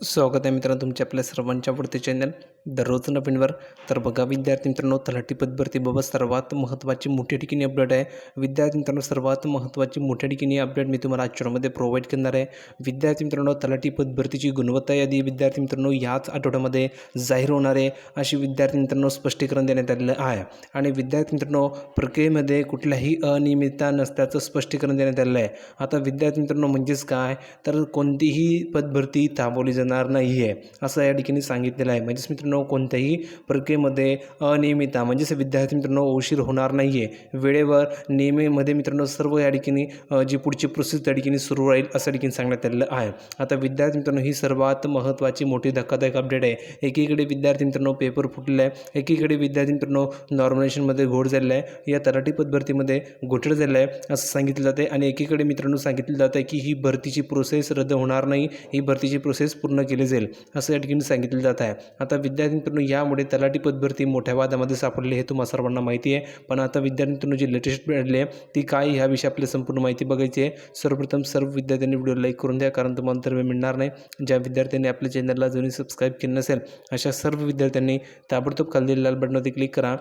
स्वागत आहे मित्रांनो तुमच्या आपल्या सर्वांच्या आवडते चॅनल दररोज नवीनवर तर बघा विद्यार्थी मित्रांनो तलाठी पदभरतीबाबत सर्वात महत्त्वाची मोठ्या ठिकाणी अपडेट आहे. विद्यार्थी मित्रांनो सर्वात महत्त्वाची मोठ्या ठिकाणी अपडेट मी तुम्हाला आजच्यामध्ये प्रोव्हाइड करणार आहे. विद्यार्थी मित्रांनो तलाठी पदभरतीची गुणवत्ता यादी विद्यार्थी मित्रांनो याच आठवड्यामध्ये जाहीर होणार आहे. अशी विद्यार्थी मित्रांनो स्पष्टीकरण देण्यात आलेलं आहे. आणि विद्यार्थी मित्रांनो प्रक्रियेमध्ये कुठल्याही अनियमितता नसल्याचं स्पष्टीकरण देण्यात आलेलं आहे. आता विद्यार्थी मित्रांनो म्हणजेच काय? तर कोणतीही पदभरती थांबवली जाणार नाही आहे असं या ठिकाणी सांगितलेलं आहे. म्हणजेच मित्रांनो कोणत्याही प्रक्रियेमध्ये अनियमितता म्हणजेच विद्यार्थी मित्रांनो उशीर होणार नाही आहे वेळेवर नियमेमध्ये मित्रांनो सर्व या ठिकाणी जी पुढची प्रोसेस त्या ठिकाणी सुरू राहील असं ठिकाणी सांगण्यात आलेलं आहे. आता विद्यार्थी मित्रांनो ही सर्वात महत्त्वाची मोठी धक्कादायक अपडेट आहे. एकीकडे विद्यार्थी मित्रांनो पेपर फुटलेला आहे. एकीकडे विद्यार्थी मित्रांनो नॉर्मलायझेशनमध्ये घोड झालेला आहे. या तलाठी पदभरतीमध्ये घोटाळा झालेला आहे असं सांगितलं जातं आहे आणि एकीकडे मित्रांनो सांगितलं जातं आहे की ही भरतीची प्रोसेस रद्द होणार नाही. ही भरतीची प्रोसेस पूर्ण केली जाईल असं या ठिकाणी सांगितलं जात आहे. आता विद्यार्थी मित्रांनो यामुळे तलाठी पदभरती मोठ्या वादामध्ये सापडली हे तुम्हाला सर्वांना माहिती आहे. पण आता विद्यार्थी मित्रांनो जी लेटेस्ट मिळाली आहे ती काय ह्याविषयी आपल्याला संपूर्ण माहिती बघायची आहे. सर्वप्रथम सर्व विद्यार्थ्यांनी व्हिडिओ लाईक करून द्या कारण तुम्हाला तर वेळ मिळणार नाही. ज्या विद्यार्थ्यांनी आपल्या चॅनलला अजूनही सबस्क्राईब केलं नसेल अशा सर्व विद्यार्थ्यांनी ताबडतोब खाली लाल बटनावरती क्लिक करा.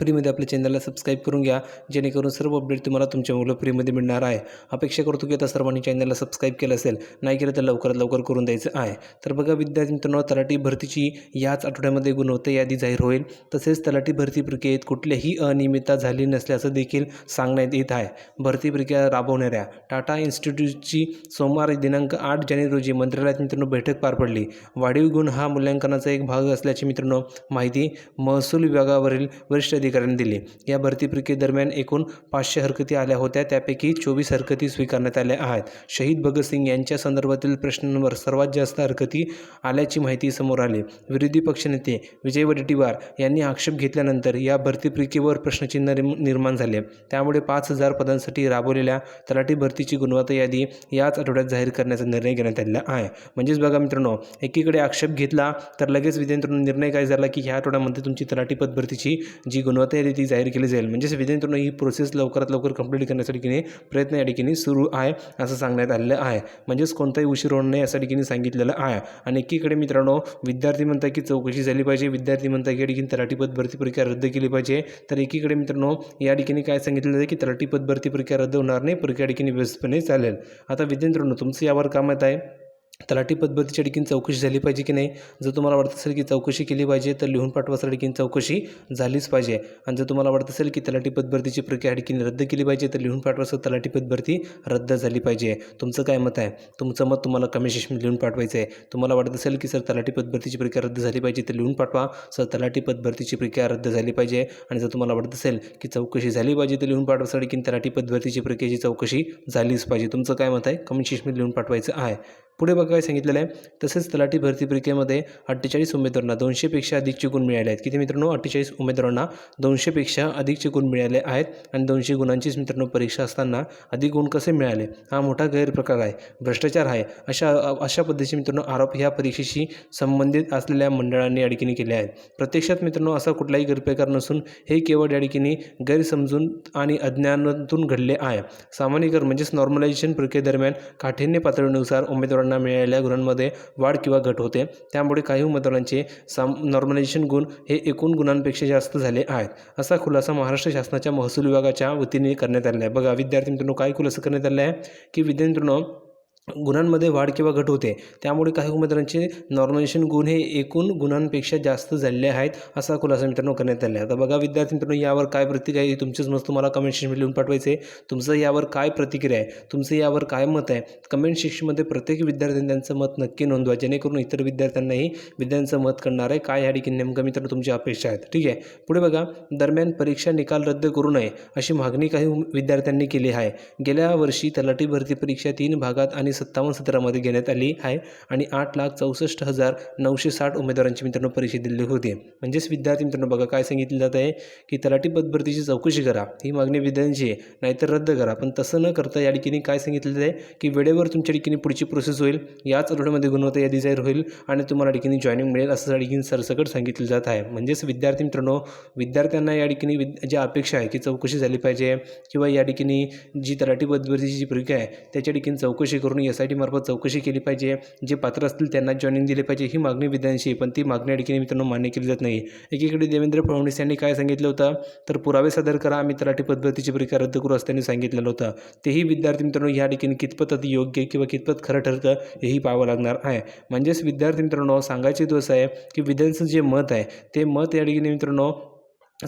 फ्रीमध्ये आपल्या चॅनलला सबस्क्राईब करून घ्या. जेणेकरून सर्व अपडेट तुम्हाला तुमच्या मुलं फ्रीमध्ये मिळणार आहे. अपेक्षा करतो की आता सर्वांनी चॅनलला सबस्क्राईब केलं असेल. नाही केलं तर लवकरात लवकर करून द्यायचं आहे. तर बघा विद्यार्थी मित्रांनो तलाठी भरतीची याच आठवड्यामध्ये गुणवत्ता यादी जाहीर होईल. तसेच तलाठी भरती प्रक्रियेत कुठल्याही अनियमितता झाली नसल्याचं देखील सांगण्यात येत आहे. भरती प्रक्रिया राबवणाऱ्या टाटा इन्स्टिट्यूटची सोमवार दिनांक आठ जानेवारी रोजी मंत्रालयात मित्रांनो बैठक पार पडली. वाढीव गुण हा मूल्यांकनाचा एक भाग असल्याची मित्रांनो माहिती महसूल विभागावरील वरिष्ठ अधिकाऱ्यांनी दिली. या भरती प्रक्रियेदरम्यान एकूण पाचशे हरकती आल्या होत्या. त्यापैकी चोवीस हरकती स्वीकारण्यात आल्या आहेत. शहीद भगतसिंग यांच्या संदर्भातील प्रश्नांवर सर्वात जास्त हरकती आल्याची माहिती समोर आली. विरोधी पक्षनेते विजय वडेट्टीवार यांनी आक्षेप घेतल्यानंतर या भरती प्रक्रियेवर प्रश्नचिन्ह निर्माण झाले. त्यामुळे पाच हजार पदांसाठी राबवलेल्या तलाठी भरतीची गुणवत्ता यादी याच आठवड्यात जाहीर करण्याचा निर्णय घेण्यात आलेला आहे. म्हणजेच बघा मित्रांनो एकीकडे आक्षेप घेतला तर लगेच विद्यार्थ्यांनो निर्णय काय झाला की ह्या आठवड्यामध्ये तुमची तलाठी पद भरतीची जी गुणवत्ता यादी ती जाहीर केली जाईल. म्हणजेच विद्यार्थ्यांनो ही प्रोसेस लवकरात लवकर कंप्लीट करण्यासाठी की नाही प्रयत्न या ठिकाणी सुरू आहे असं सांगण्यात आलेलं आहे. म्हणजेच कोणताही उशीर होणार नाही यासाठी ठिकाणी सांगितलेलं आहे. आणि एकीकडे मित्रांनो विद्यार्थी म्हणतात की चौकशी झाली पाहिजे. विद्यार्थी म्हणतात की ठिकाणी तलाठी पद भरती प्रक्रिया रद्द केली पाहिजे. तर एकीकडे मित्रांनो या ठिकाणी काय सांगितलं आहे की तलाठी पद भरती प्रक्रिया रद्द होणार नाही प्रक्रिया ठिकाणी व्यवस्थितपणे चालेल. आता विद्यार्थ्यांनो तुमचं यावर काम येत आहे. तलाठी पदभरतीच्या ठिकाणी चौकशी झाली पाहिजे की नाही? जर तुम्हाला वाटत असेल की चौकशी केली पाहिजे तर लिहून पाठवासाठी ठिकाणी चौकशी झालीच पाहिजे. आणि जर तुम्हाला वाटत असेल की तलाठी पदभरतीची प्रक्रिया ठिकाणी रद्द केली पाहिजे तर लिहून पाठवासं तलाठी पदभरती रद्द झाली पाहिजे. तुमचं काय मत आहे? तुमचं मत तुम्हाला कमेंट सेक्शनमध्ये लिहून पाठवायचं आहे. तुम्हाला वाटत असेल की सर तलाठी पदभरतीची प्रक्रिया रद्द झाली पाहिजे तर लिहून पाठवा. सर तलाठी पदभरतीची प्रक्रिया रद्द झाली पाहिजे. आणि जर तुम्हाला वाटत असेल की चौकशी झाली पाहिजे तर लिहून पाठवासाठी की तलाठी पदभरतीची प्रक्रियेची चौकशी झालीच पाहिजे. तुमचं काय मत आहे? कमेंट सेक्शनमध्ये लिहून पाठवायचं आहे. पुढे बघा काय सांगितलेलं आहे. तसेच तलाठी भरती प्रक्रियेमध्ये अठ्ठेचाळीस उमेदवारांना दोनशेपेक्षा अधिकचे गुण मिळाले आहेत. किती मित्रांनो? अठ्ठेचाळीस उमेदवारांना दोनशेपेक्षा अधिकचे गुण मिळाले आहेत आणि दोनशे गुणांचीच मित्रांनो परीक्षा असताना अधिक गुण कसे मिळाले? हा मोठा गैरप्रकार आहे. भ्रष्टाचार आहे. अशा अशा पद्धतीचे मित्रांनो आरोप ह्या परीक्षेशी संबंधित असलेल्या मंडळांनी अडकिनी केले आहेत. प्रत्यक्षात मित्रांनो असा कुठलाही गैरप्रकार नसून हे केवळ या ठिकाणी गैरसमजून आणि अज्ञानातून घडले आहे. सामान्यकर म्हणजेच नॉर्मलायझेशन प्रक्रियेदरम्यान काठिण्य पातळीनुसार उमेदवार उमेदवारांना मिळालेल्या गुणांमध्ये वाढ किंवा घट होते. त्यामुळे काही उमेदवारांचे साम नॉर्मलायझेशन गुण हे एकूण गुणांपेक्षा जास्त झाले आहेत. असा खुलासा महाराष्ट्र शासनाच्या महसूल विभागाच्या वतीने करण्यात आलेला आहे. बघा विद्यार्थी मित्रांनो काय खुलासा करण्यात आला आहे? की विद्यार्थी मित्रांनो गुणांमध्ये वाढ किंवा घट होते. त्यामुळे काही उमेदवारांचे नॉर्मलायझेशन गुण हे एकूण गुणांपेक्षा जास्त झालेले आहेत असा खुलासा मित्रांनो करण्यात आला आहे. आता बघा विद्यार्थी मित्रांनो यावर काय प्रतिक्रिया आहे? तुमचेच मत तुम्हाला कमेंट सेक्शनमध्ये लिहून पाठवायचे तुमचं यावर काय प्रतिक्रिया आहे? तुमचं यावर काय मत आहे? कमेंट सेक्शनमध्ये प्रत्येक विद्यार्थ्यांनी त्यांचं मत नक्की नोंदवा जेणेकरून इतर विद्यार्थ्यांनाही विद्यार्थ्यांचं मत करणार आहे. काय या ठिकाणी नेमकं मित्रांनो तुमची अपेक्षा आहेत? ठीक आहे. पुढे बघा दरम्यान परीक्षा निकाल रद्द करू नये अशी मागणी काही विद्यार्थ्यांनी केली आहे. गेल्या वर्षी तलाठी भरती परीक्षा तीन भागात आणि सत्तावन्न सत्रामध्ये घेण्यात आली आहे आणि आठ लाख चौसष्ट हजार नऊशे साठ उमेदवारांची मित्रांनो परीक्षा दिलेली होती. म्हणजेच विद्यार्थी मित्रांनो बघा काय सांगितलं जात आहे की तलाठी पदभरतीची चौकशी करा ही मागणी विद्यार्थ्यांची आहे नाहीतर रद्द करा. पण तसं न करता या ठिकाणी काय सांगितलेलं आहे की वेळेवर तुमच्या ठिकाणी पुढची प्रोसेस होईल याच आठवड्यामध्ये गुणवत्ता यादी जाहीर होईल आणि तुम्हाला ठिकाणी जॉईनिंग मिळेल असं या ठिकाणी सरसकट सांगितलं जात आहे. म्हणजेच विद्यार्थी मित्रांनो विद्यार्थ्यांना या ठिकाणी ज्या अपेक्षा आहे की चौकशी झाली पाहिजे किंवा या ठिकाणी जी तलाठी पदभरतीची जी प्रक्रिया आहे त्याच्या ठिकाणी चौकशी करून एस आय टीमार्फत चौकशी केली पाहिजे. जे पात्र असतील त्यांना जॉईनिंग दिले पाहिजे. ही मागणी विधानशी आहे पण ती मागणी या ठिकाणी मित्रांनो मान्य केली जात नाही. एकीकडे देवेंद्र फडणवीस यांनी काय सांगितलं होतं? तर पुरावे सादर करा आम्ही तलाठी पद्धतीची परीक्षा रद्द करू असं त्यांनी सांगितलेलं होतं. तेही विद्यार्थी मित्रांनो या ठिकाणी कितपत अति योग्य किंवा कितपत खरं ठरतं हेही पाहावं लागणार आहे. म्हणजेच विद्यार्थी मित्रांनो सांगायचे दिवस आहे की विधानचं जे मत आहे ते मत या ठिकाणी मित्रांनो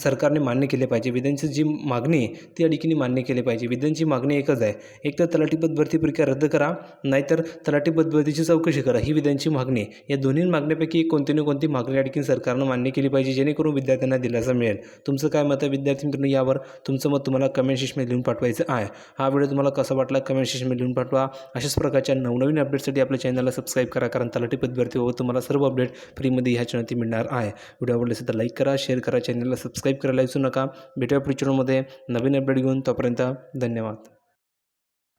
सरकारने मान्य केले पाहिजे. विद्यांची जी मागणी आहे ती अडीकीने मान्य केली पाहिजे. विद्यांची मागणी एकच आहे. एक तर तलाठी पद भरती परीक्षा रद्द करा नाहीतर तलाठी पद भरतीची चौकशी करा. ही विद्यांची मागणी आहे. या दोन्ही मागण्यापैकी कोणती ना कोणती मागणी अडकीन सरकारनं मान्य केली पाहिजे जेणेकरून विद्यार्थ्यांना दिलासा मिळेल. तुमचं काय मत आहे विद्यार्थी मित्रांनो यावर तुमचं मत तुम्हाला कमेंट सेक्शनमध्ये लिहून पाठवायचं आहे. हा व्हिडिओ तुम्हाला कसा वाटला कमेंट सेक्शनमध्ये लिहून पाठवा. अशाच प्रकारच्या नवनवीन अपडेटसाठी आपल्या चॅनलला सबस्क्राईब करा कारण तलाठी पद भरतीबाबत तुम्हाला सर्व अपडेट फ्रीमध्ये ह्या चॅनलती मिळणार आहे. व्हिडिओ आवडले असेल तर लाईक करा शेअर करा चॅनलला सबस्क्राईब करायला विसरू नका. भेटूया पुढच्या व्हिडिओमध्ये नवीन अपडेट घेऊन तोपर्यंत धन्यवाद.